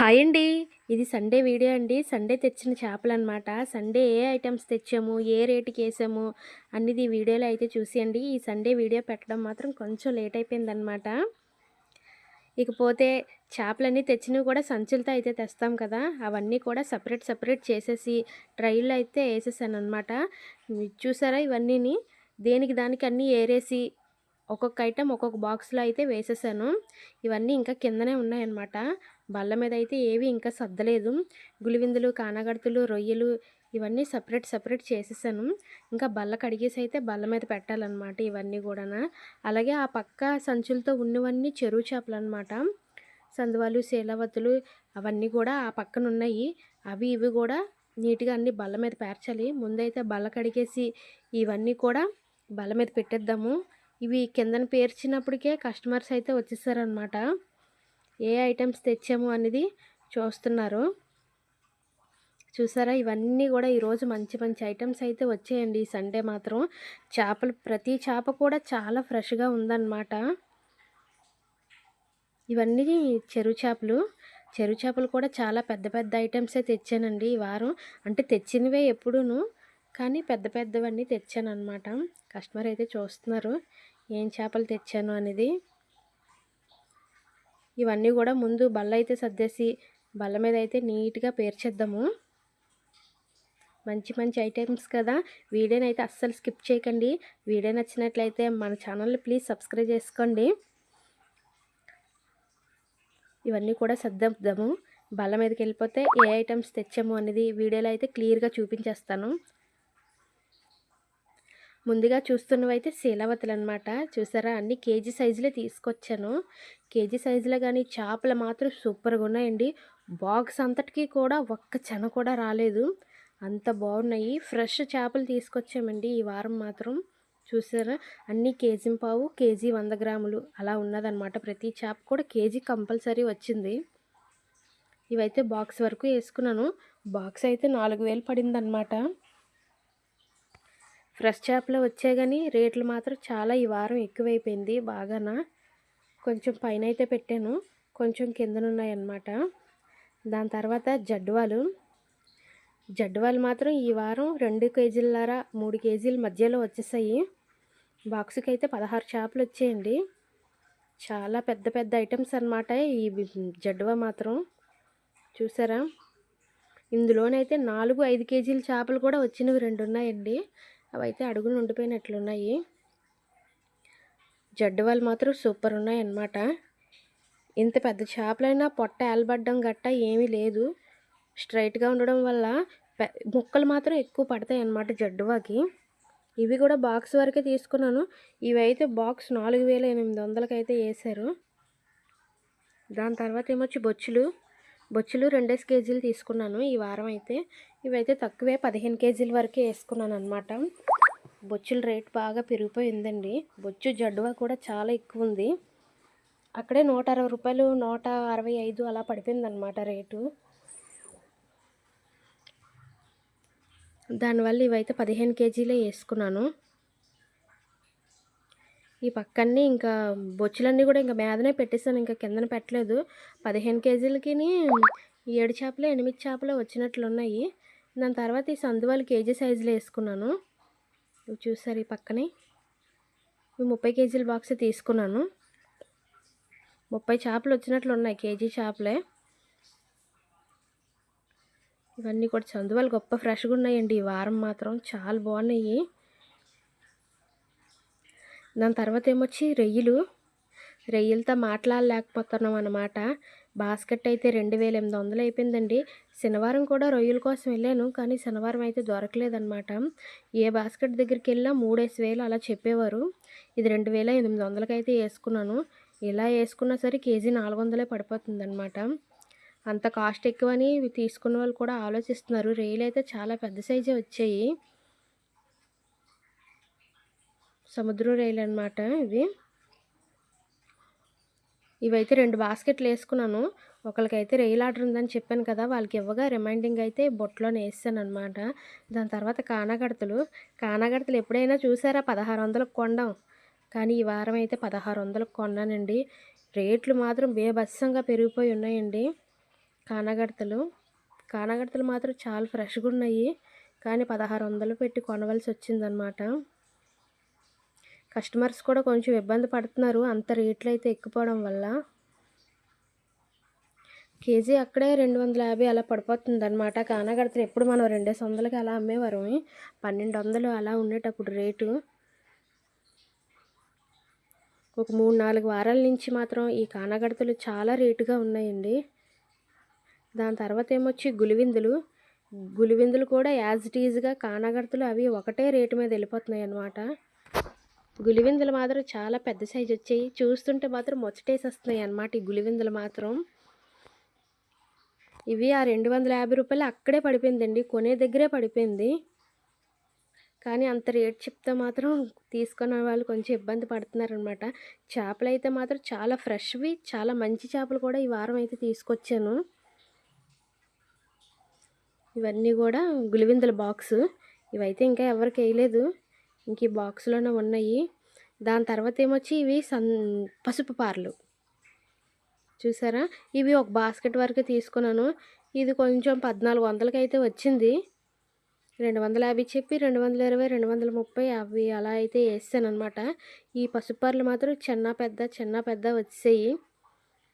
Hi అండి. ఇది Sunday video అండి. సండే తెచ్చిన చేపలు అనమాట సండే ఏ ఐటమ్స్ తెచ్చాము ఏ రేటుకి వేసాము అన్నది వీడియోలో అయితే చూసేయండి. ఈ సండే వీడియో పెట్టడం మాత్రం కొంచెం లేట్ అయిపోయిందనమాట ఇకపోతే చేపలన్నీ తెచ్చినవి కూడా సంచులతో అయితే తెస్తాం కదా. అవన్నీ కూడా సపరేట్ సపరేట్ చేసేసి ట్రైల్లో అయితే వేసేసాను అనమాట చూసారా ఇవన్నీని? దేనికి దానికి అన్నీ ఏరేసి ఒక్కొక్క ఐటెం ఒక్కొక్క బాక్స్లో అయితే వేసేసాను. ఇవన్నీ ఇంకా కిందనే ఉన్నాయన్నమాట. బల్ల మీద అయితే ఏవి ఇంకా సర్దలేదు. గులివిందులు కానగడతలు రొయ్యలు ఇవన్నీ సపరేట్ సపరేట్ చేసేసాను. ఇంకా బల్ల కడిగేసి అయితే బల్ల మీద పెట్టాలన్నమాట ఇవన్నీ కూడా అలాగే ఆ పక్క సంచులతో ఉన్నవన్నీ చెరువు చేపలు అనమాట సందువాలు శీలవతులు అవన్నీ కూడా ఆ పక్కన ఉన్నాయి అవి ఇవి కూడా నీట్గా అన్ని బల్ల మీద పేర్చాలి. ముందైతే బల్ల కడిగేసి ఇవన్నీ కూడా బల్ల మీద పెట్టేద్దాము. ఇవి కిందన పేర్చినప్పటికే కస్టమర్స్ అయితే వచ్చేసారనమాట ఏ ఐటమ్స్ తెచ్చాము అనేది చూస్తున్నారు. చూసారా? ఇవన్నీ కూడా ఈరోజు మంచి మంచి ఐటమ్స్ అయితే వచ్చాయండి. ఈ సండే మాత్రం చేపలు ప్రతి చేప కూడా చాలా ఫ్రెష్గా ఉందన్నమాట. ఇవన్నీ చెరువు చేపలు. చెరువు చేపలు కూడా చాలా పెద్ద పెద్ద ఐటమ్సే తెచ్చానండి ఈ వారం. అంటే తెచ్చినవే ఎప్పుడూను కానీ పెద్ద పెద్దవన్నీ తెచ్చాను అనమాట కస్టమర్ అయితే చూస్తున్నారు ఏం చేపలు తెచ్చాను అనేది. ఇవన్నీ కూడా ముందు బల్ల అయితే సర్దేసి బల్ల మీద అయితే నీట్గా పేర్చేద్దాము. మంచి మంచి ఐటమ్స్ కదా. వీడియోని అయితే అస్సలు స్కిప్ చేయకండి. వీడియో నచ్చినట్లయితే మన ఛానల్ని ప్లీజ్ సబ్స్క్రైబ్ చేసుకోండి. ఇవన్నీ కూడా సర్దేద్దాము. బల్ల మీదకి వెళ్ళిపోతే ఏ ఐటమ్స్ తెచ్చాము అనేది వీడియోలో అయితే క్లియర్గా చూపించేస్తాను. ముందుగా చూస్తున్నవైతే శీలవతులు అనమాట చూసారా? అన్ని కేజీ సైజులే తీసుకొచ్చాను. కేజీ సైజులో కానీ చేపలు మాత్రం సూపర్గా ఉన్నాయండి. బాక్స్ అంతటికీ కూడా ఒక్క చెన కూడా రాలేదు. అంత బాగున్నాయి. ఫ్రెష్ చేపలు తీసుకొచ్చామండి ఈ వారం మాత్రం. చూసారా? అన్ని కేజీ పావు కేజీ వంద గ్రాములు అలా ఉన్నదనమాట. ప్రతి చేప కూడా కేజీ కంపల్సరీ వచ్చింది. ఇవైతే బాక్స్ వరకు వేసుకున్నాను. బాక్స్ అయితే నాలుగు వేలు పడిందనమాట. ఫ్రెష్ చేపలు వచ్చాయి కానీ రేట్లు మాత్రం చాలా ఈ వారం ఎక్కువైపోయింది. బాగానా? కొంచెం పైన అయితే పెట్టాను. కొంచెం కిందనున్నాయన్నమాట. దాని తర్వాత జడ్వాలు జడ్వాలు మాత్రం ఈ వారం రెండు కేజీలరా మూడు కేజీల మధ్యలో వచ్చేసాయి. బాక్స్కి అయితే పదహారు చేపలు వచ్చాయండి. చాలా పెద్ద పెద్ద ఐటమ్స్ అనమాట ఈ జడ్వా మాత్రం. చూసారా? ఇందులోనైతే నాలుగు ఐదు కేజీల చేపలు కూడా వచ్చినవి రెండు ఉన్నాయండి అవి అయితే అడుగులు ఉండిపోయినట్లున్నాయి. జడ్డువాళ్ళు మాత్రం సూపర్ ఉన్నాయి అన్నమాట ఇంత పెద్ద చేపలైనా పొట్ట ఏలబడ్డం గట్ట ఏమీ లేదు. స్ట్రైట్గా ఉండడం వల్ల ముక్కలు మాత్రం ఎక్కువ పడతాయి అన్నమాట జడ్డువాకి. ఇవి కూడా బాక్స్ వరకే తీసుకున్నాను. ఇవి అయితే బాక్స్ నాలుగు వేల ఎనిమిది వందలకైతే వేశారు దాని తర్వాత ఏమొచ్చి బొచ్చులు. బొచ్చులు రెండేసి కేజీలు తీసుకున్నాను ఈ వారం అయితే. ఇవైతే తక్కువే పదిహేను కేజీల వరకే వేసుకున్నాను అనమాట బొచ్చుల రేట్ బాగా పెరిగిపోయిందండి. బొచ్చు జడ్వా కూడా చాలా ఎక్కువ ఉంది. అక్కడే నూట అరవై రూపాయలు నూట అరవై ఐదు అలా పడిపోయిందనమాట రేటు. దానివల్ల ఇవైతే పదిహేను కేజీలే వేసుకున్నాను. ఈ పక్కన్నీ ఇంకా బొచ్చులన్నీ కూడా ఇంకా మీదనే పెట్టేసాను ఇంకా కిందన పెట్టలేదు. పదిహేను కేజీలకి ఏడు చేపలు ఎనిమిది చేపలు వచ్చినట్లు ఉన్నాయి దాని తర్వాత ఈ సందువాలు కేజీ సైజులో వేసుకున్నాను. ఇవి చూసారు ఈ పక్కనే. ఇవి ముప్పై కేజీల బాక్స్ తీసుకున్నాను. ముప్పై చేపలు వచ్చినట్లు ఉన్నాయి కేజీ చేపలే. ఇవన్నీ కూడా చందువాలు గొప్ప ఫ్రెష్గా ఉన్నాయండి. ఈ వారం మాత్రం చాలా బాగున్నాయి. దాని తర్వాత ఏమొచ్చి రొయ్యలు. రొయ్యలతో మాట్లాడలేకపోతున్నాం అన్నమాట. బాస్కెట్ అయితే రెండు వేల ఎనిమిది వందలు అయిపోయిందండి. శనివారం కూడా రొయ్యల కోసం వెళ్ళాను కానీ శనివారం అయితే దొరకలేదన్నమాట. ఏ బాస్కెట్ దగ్గరికి వెళ్ళినా మూడేసి వేలు అలా చెప్పేవారు. ఇది రెండు వేల ఎనిమిది వందలకైతే వేసుకున్నాను. ఇలా వేసుకున్నా సరే కేజీ నాలుగు వందలే పడిపోతుందన్నమాట. అంత కాస్ట్ ఎక్కువని తీసుకున్న వాళ్ళు కూడా ఆలోచిస్తున్నారు. రొయ్యలు అయితే చాలా పెద్ద సైజే వచ్చాయి. సముద్ర రైలు అనమాట ఇవి. ఇవైతే రెండు బాస్కెట్లు వేసుకున్నాను. ఒకరికైతే రైలు ఆర్డర్ ఉందని చెప్పాను కదా వాళ్ళకి ఇవ్వగా రిమైండింగ్ అయితే బొట్టులోనే వేసాను అనమాట దాని తర్వాత కానాగడతలు. కానాగడతలు ఎప్పుడైనా చూసారా? పదహారు వందలకు కొండం కానీ ఈ వారం అయితే పదహారు వందలకు కొన్నానండి. రేట్లు మాత్రం బేభత్సంగా పెరిగిపోయి ఉన్నాయండి. కానగడతలు. కానగడతలు మాత్రం చాలా ఫ్రెష్గా ఉన్నాయి. కానీ పదహారు వందలు పెట్టి కొనవలసి వచ్చిందనమాట కస్టమర్స్ కూడా కొంచెం ఇబ్బంది పడుతున్నారు. అంత రేట్లు అయితే ఎక్కిపోవడం వల్ల. కేజీ అక్కడే రెండు వందల యాభై అలా పడిపోతుంది అనమాట కానగడతలు ఎప్పుడు మనం రెండేసి వందలకి అలా అమ్మేవారు పన్నెండు వందలు అలా ఉండేటప్పుడు రేటు. ఒక మూడు నాలుగు వారాల నుంచి మాత్రం ఈ కానగడతలు చాలా రేటుగా ఉన్నాయండి. దాని తర్వాత ఏమొచ్చి గులివిందులు. గులివిందులు కూడా యాజ్ ఇట్ ఈజ్గా కానగడతలు అవి ఒకటే రేటు మీద వెళ్ళిపోతున్నాయి అన్నమాట గులివిందులు మాత్రం చాలా పెద్ద సైజు వచ్చాయి. చూస్తుంటే మాత్రం ముచ్చటేసేస్తున్నాయి అన్నమాట ఈ గులివిందులు మాత్రం. ఇవి ఆ రెండు వందల యాభై రూపాయలు అక్కడే పడిపోయిందండి. కొనే దగ్గరే పడిపోయింది. కానీ అంత రేట్ చెప్తే మాత్రం తీసుకున్న వాళ్ళు కొంచెం ఇబ్బంది పడుతున్నారనమాట చేపలు అయితే మాత్రం చాలా ఫ్రెష్వి చాలా మంచి చేపలు కూడా ఈ వారం అయితే తీసుకొచ్చాను. ఇవన్నీ కూడా గులివిందుల బాక్స్. ఇవైతే ఇంకా ఎవరికి వేయలేదు. ఇంక ఈ బాక్స్లోనే ఉన్నాయి. దాని తర్వాత ఏమొచ్చి ఇవి సన్ పసుపు పార్లు. చూసారా? ఇవి ఒక బాస్కెట్ వరకు తీసుకున్నాను. ఇది కొంచెం పద్నాలుగు వందలకి అయితే వచ్చింది. రెండు వందల యాభై చెప్పి రెండు వందల ఇరవై రెండు వందల ముప్పై అవి అలా అయితే వేసాను అనమాట ఈ పసుపర్లు మాత్రం చిన్న పెద్ద చిన్న పెద్ద వచ్చాయి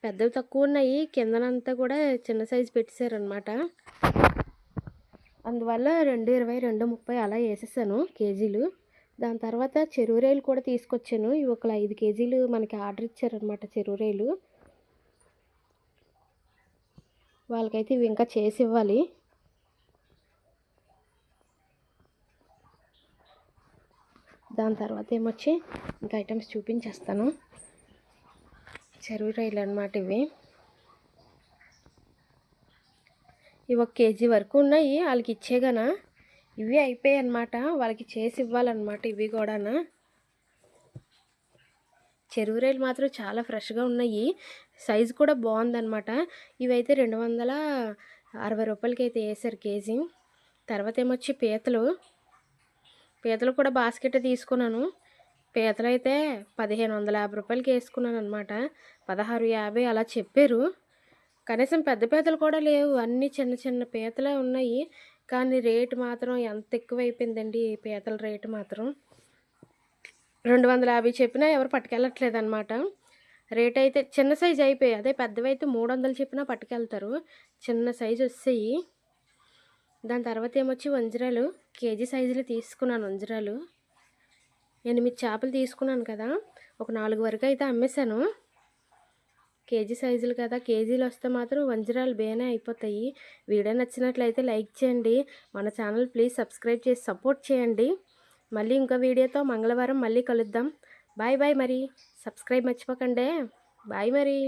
పెద్దవి తక్కువ ఉన్నాయి. కిందనంతా కూడా చిన్న సైజు పెట్టేశారనమాట అందువల్ల రెండు ఇరవై రెండు ముప్పై అలా వేసేసాను కేజీలు. దాని తర్వాత చెరువురాయలు కూడా తీసుకొచ్చాను. ఇవి ఒక ఐదు కేజీలు మనకి ఆర్డర్ ఇచ్చారనమాట చెరువురాయలు వాళ్ళకైతే ఇవి ఇంకా చేసి ఇవ్వాలి. దాని తర్వాత ఏమొచ్చి ఇంకా ఐటమ్స్ చూపించేస్తాను. చెరువు రైలు అనమాట ఇవి. ఇవి ఒక కేజీ వరకు ఉన్నాయి. వాళ్ళకి ఇచ్చేగానా ఇవి అయిపోయాయి అనమాట వాళ్ళకి చేసి ఇవ్వాలన్నమాట ఇవి కూడానా. చెరువు రైలు మాత్రం చాలా ఫ్రెష్గా ఉన్నాయి. సైజు కూడా బాగుందన్నమాట. ఇవైతే రెండు వందల అరవై రూపాయలకి అయితే వేసారు కేజీ. తర్వాత ఏమొచ్చి పీతలు. పీతలు కూడా బాస్కెట్ తీసుకున్నాను. పీతలు అయితే పదిహేను వందల యాభై రూపాయలకి వేసుకున్నాను అనమాట పదహారు యాభై అలా చెప్పారు. కనీసం పెద్ద పీతలు కూడా లేవు. అన్నీ చిన్న చిన్న పీతలే ఉన్నాయి. కానీ రేటు మాత్రం ఎంత ఎక్కువ అయిపోయిందండి ఈ పీతల రేటు మాత్రం. రెండు వందల యాభై చెప్పినా ఎవరు పట్టుకెళ్ళట్లేదు అనమాట రేట్ అయితే చిన్న సైజు అయిపోయి అదే పెద్దవి అయితే మూడు వందలు చెప్పినా పట్టుకెళ్తారు. చిన్న సైజు వస్తాయి. దాని తర్వాత ఏమొచ్చి వంజరాలు కేజీ సైజులు తీసుకున్నాను వంజరాలు. ఎనిమిది చేపలు తీసుకున్నాను కదా ఒక నాలుగు వరకు అయితే అమ్మేశాను. కేజీ సైజులు కదా. కేజీలు వస్తే మాత్రం వంజరాలు బేనే అయిపోతాయి. వీడియో నచ్చినట్లయితే లైక్ చేయండి. మన ఛానల్ ప్లీజ్ సబ్స్క్రైబ్ చేసి సపోర్ట్ చేయండి. మళ్ళీ ఇంకో వీడియోతో మంగళవారం మళ్ళీ కలుద్దాం. బాయ్ బాయ్ మరి. సబ్స్క్రైబ్ మర్చిపోకండి. బాయ్ మరి.